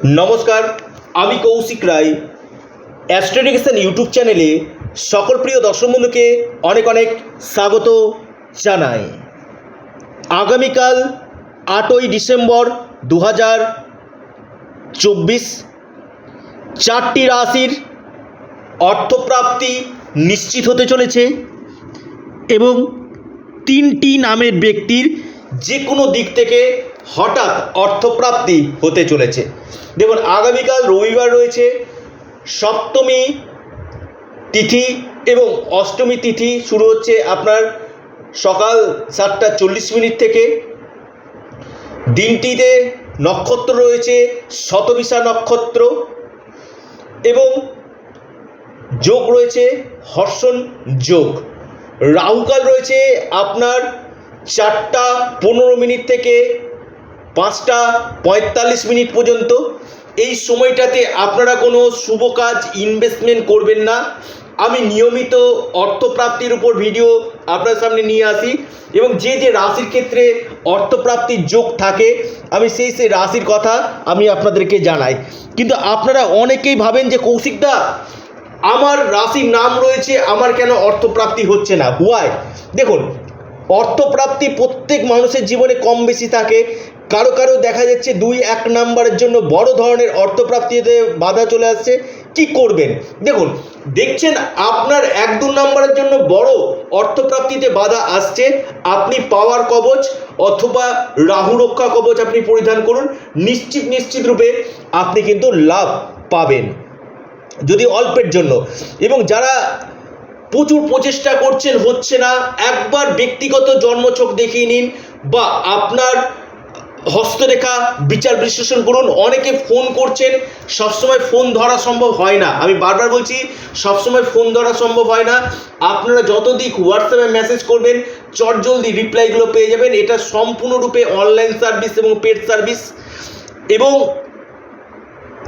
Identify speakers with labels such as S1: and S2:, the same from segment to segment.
S1: নমস্কার, আমি কৌশিক রায়। অ্যাস্ট্রোডিকেশন ইউটিউব চ্যানেলে সকল প্রিয় দর্শক বন্ধুকে অনেক অনেক স্বাগত জানাই। আগামীকাল আটই ডিসেম্বর দু হাজার চব্বিশ, চারটি রাশির অর্থপ্রাপ্তি নিশ্চিত হতে চলেছে এবং তিনটি নামের ব্যক্তির যে কোনো দিক থেকে হঠাৎ অর্থপ্রাপ্তি হতে চলেছে। দেখুন, আগামীকাল রবিবার রয়েছে সপ্তমী তিথি এবং অষ্টমী তিথি শুরু হচ্ছে আপনার সকাল সাতটা চল্লিশ মিনিট থেকে। দিনটিতে নক্ষত্র রয়েছে, শতবিশা নক্ষত্র এবং যোগ রয়েছে, হর্ষণ যোগ। রাহুকাল রয়েছে আপনার চারটা পনেরো মিনিট থেকে পাঁচটা পঁয়তাল্লিশ মিনিট পর্যন্ত। এই সময়টাতে আপনারা কোনো শুভ কাজ ইনভেস্টমেন্ট করবেন না। আমি নিয়মিত অর্থপ্রাপ্তির উপর ভিডিও আপনার সামনে নিয়ে আসি এবং যে যে রাশির ক্ষেত্রে অর্থপ্রাপ্তির যোগ থাকে, আমি সেই সেই রাশির কথা আমি আপনাদেরকে জানাই। কিন্তু আপনারা অনেকেই ভাবেন যে, কৌশিকদা, আমার রাশির নাম রয়েছে, আমার কেন অর্থপ্রাপ্তি হচ্ছে না? হুয়ায় দেখুন, অর্থপ্রাপ্তি প্রত্যেক মানুষের জীবনে কম বেশি থাকে কারও কারও দেখা যাচ্ছে দুই এক নাম্বারের জন্য বড় ধরনের অর্থপ্রাপ্তিতে বাধা চলে আসছে। কি করবেন? দেখুন, দেখছেন আপনার এক দু নাম্বারের জন্য বড় অর্থপ্রাপ্তিতে বাধা আসছে। আপনি পাওয়ার কবচ অথবা রাহু রক্ষা কবচ আপনি পরিধান করুন। নিশ্চিত নিশ্চিত রূপে আপনি কিন্তু লাভ পাবেন। যদি অল্পের জন্য। এবং যারা প্রচুর প্রচেষ্টা করছেন, হচ্ছে না, একবার ব্যক্তিগত জন্মছক দেখিয়ে নিন বা আপনার হস্তরেখা, বিচার বিশ্লেষণ করুন, অনেকে ফোন করছেন, সবসময় ফোন ধরা সম্ভব হয় না। আমি বারবার বলছি, সবসময় ফোন ধরা সম্ভব হয় না। আপনারা যত দিক হোয়াটসঅ্যাপে মেসেজ করবেন চটজলদি রিপ্লাইগুলো পেয়ে যাবেন। এটা সম্পূর্ণরূপে অনলাইন সার্ভিস এবং পেড সার্ভিস এবং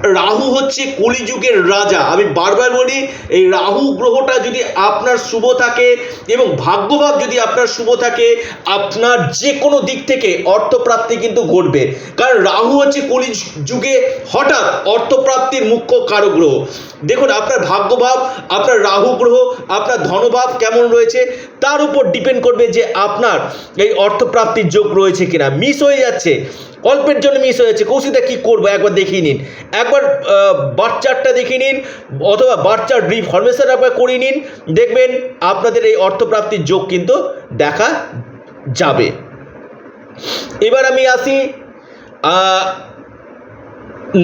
S1: রাহু হচ্ছে কলিযুগের রাজা। আমি বারবার বলি, এই রাহু গ্রহটা যদি আপনার শুভ থাকে এবং ভাগ্যভাব যদি আপনার শুভ থাকে, আপনার যে কোনো দিক থেকে অর্থপ্রাপ্তি কিন্তু ঘটবে। কারণ রাহু হচ্ছে কলি যুগে হঠাৎ অর্থপ্রাপ্তির মুখ্য কারক গ্রহ। দেখুন, আপনার ভাগ্যভাব, আপনার রাহু গ্রহ, আপনার ধনভাব কেমন রয়েছে, তার উপর ডিপেন্ড করবে যে আপনার এই অর্থপ্রাপ্তির যোগ রয়েছে কিনা। মিস হয়ে যাচ্ছে। অল্পের জন্য মিস হয়েছে। কৌশিকদা কী করব? একবার দেখিয়ে নিন। একবার বাচ্চারটা দেখিয়ে নিন, অথবা বাচ্চার রিফরমেশন একবার করিয়ে নিন। দেখবেন আপনাদের এই অর্থপ্রাপ্তির যোগ কিন্তু দেখা যাবে। এবার আমি আসি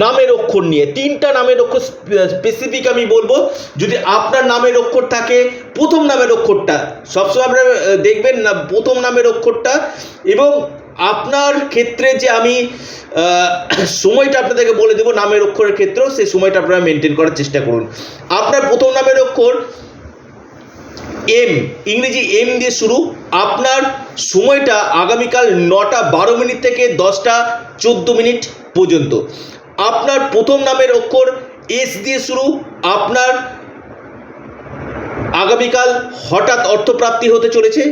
S1: নামের অক্ষর নিয়ে। তিনটা নামের অক্ষর স্পেসিফিক আমি বলব। যদি আপনার নামের অক্ষর থাকে, প্রথম নামের অক্ষরটা, সবসময় আপনারা দেখবেন না, প্রথম নামের অক্ষরটা এবং আপনার ক্ষেত্রে যে আমি সময়টা আপনাদেরকে বলে দেবো নামের অক্ষরের ক্ষেত্রেও, সেই সময়টা আপনারা মেনটেন করার চেষ্টা করুন। আপনার প্রথম নামের অক্ষর এম ইংরেজি এম দিয়ে শুরু। আপনার সময়টা আগামীকাল নটা বারো মিনিট থেকে দশটা চোদ্দ মিনিট পর্যন্ত। আপনার প্রথম নামের অক্ষর এস দিয়ে শুরু। আপনার আগামীকাল হঠাৎ অর্থপ্রাপ্তি হতে চলেছে।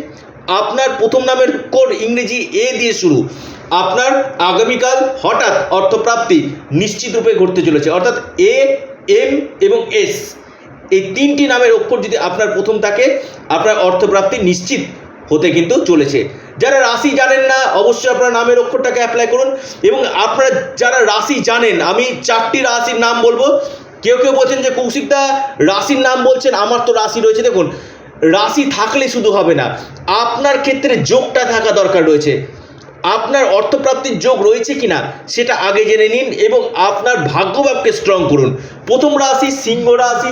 S1: আপনার প্রথম নামের কোড ইংরেজি এ দিয়ে শুরু। আপনার আগামীকাল হঠাৎ অর্থপ্রাপ্তি নিশ্চিত রূপে ঘটতে চলেছে। অর্থাৎ এ, এম এবং এস। এই তিনটি নামের অক্ষর যদি আপনার প্রথম থাকে, আপনার অর্থপ্রাপ্তি নিশ্চিত হতে কিন্তু চলেছে। যারা রাশি জানেন না, অবশ্যই আপনার নামের অক্ষরটাকে অ্যাপ্লাই করুন এবং আপনারা যারা রাশি জানেন, আমি চারটি রাশির নাম বলব। কেউ কেউ বলছেন যে কৌশিকদা, রাশির নাম বলছেন, আমার তো রাশি রয়েছে। দেখুন রাশি থাকলে শুধু হবে না, আপনার ক্ষেত্রে যোগটা থাকা দরকার রয়েছে। আপনার অর্থপ্রাপ্তির যোগ রয়েছে কিনা, সেটা আগে জেনে নিন এবং আপনার ভাগ্যভাবকে স্ট্রং করুন। প্রথম রাশি সিংহ রাশি।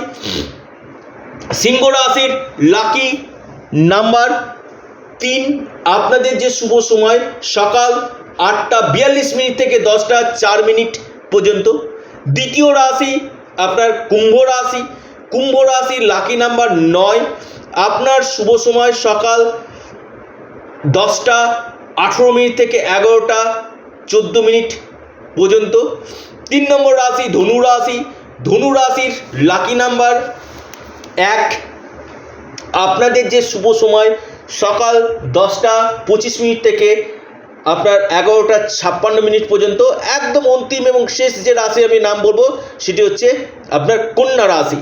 S1: সিংহ রাশির লাকি নাম্বার তিন। আপনাদের যে শুভ সময়, সকাল আটটা বিয়াল্লিশ মিনিট থেকে দশটা চার মিনিট পর্যন্ত। দ্বিতীয় রাশি, আপনার কুম্ভ রাশি। কুম্ভ রাশির লাকি নাম্বার নয়। আপনার শুভ সময় সকাল দশটা, আঠেরো মিনিট থেকে এগারোটা, চোদ্দ মিনিট পর্যন্ত। তিন নম্বর রাশি ধনু রাশি। ধনু রাশির লাকি নাম্বার এক। আপনাদের যে শুভ সময় সকাল দশটা, পঁচিশ মিনিট থেকে আপনার এগারোটা, ছাপ্পান্ন মিনিট পর্যন্ত, একদম অন্তিম এবং শেষ যে রাশি আমি নাম বলব, সেটি হচ্ছে আপনার কন্যা রাশি।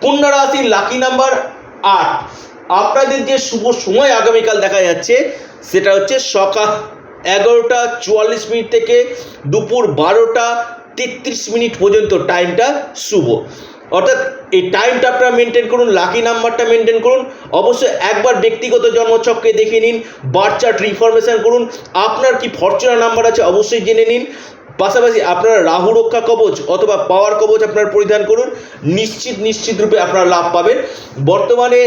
S1: কন্যা রাশির লাকি নাম্বার আট। আপনাদের যে শুভ সময় আগামীকাল দেখা যাচ্ছে, সেটা হচ্ছে সকাল এগারোটা চুয়াল্লিশ মিনিট থেকে দুপুর বারোটা তেত্রিশ মিনিট পর্যন্ত টাইমটা শুভ। অর্থাৎ এই টাইমটা আপনারা মেনটেন করুন লাকি নাম্বারটা মেনটেন করুন। অবশ্যই একবার ব্যক্তিগত জন্মছককে দেখে নিন বার চার্ট করুন। আপনার কি ফরচুনার নাম্বার আছে, অবশ্যই জেনে নিন। পাশাপাশি আপনারা রাহু রক্ষা কবচ অথবা পাওয়ার কবচ আপনার পরিধান করুন। নিশ্চিত নিশ্চিত রূপে আপনারা লাভ পাবেন। বর্তমানে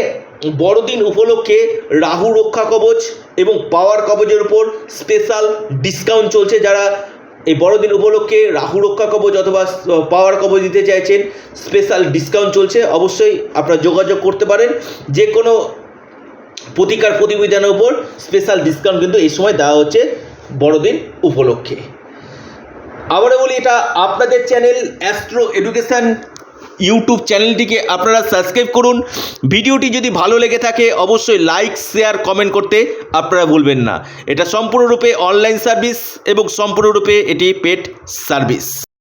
S1: বড়দিন উপলক্ষে রাহু রক্ষা কবচ এবং পাওয়ার কবচের উপর স্পেশাল ডিসকাউন্ট চলছে। যারা এই বড়দিন উপলক্ষে রাহু রক্ষা কবচ অথবা পাওয়ার কবচ দিতে চাইছেন স্পেশাল ডিসকাউন্ট চলছে। অবশ্যই আপনারা যোগাযোগ করতে পারেন। যে কোনো প্রতিকার প্রতিবিধানের উপর স্পেশাল ডিসকাউন্ট কিন্তু এই সময় দেওয়া হচ্ছে বড়দিন উপলক্ষে। আবারও বলি, এটা আপনাদের চ্যানেল অ্যাস্ট্রো এডুকেশান ইউটিউব চ্যানেলটিকে আপনারা সাবস্ক্রাইব করুন। ভিডিওটি যদি ভালো লেগে থাকে, অবশ্যই লাইক শেয়ার কমেন্ট করতে আপনারা ভুলবেন না। এটা সম্পূর্ণরূপে অনলাইন সার্ভিস এবং সম্পূর্ণরূপে এটি পেড সার্ভিস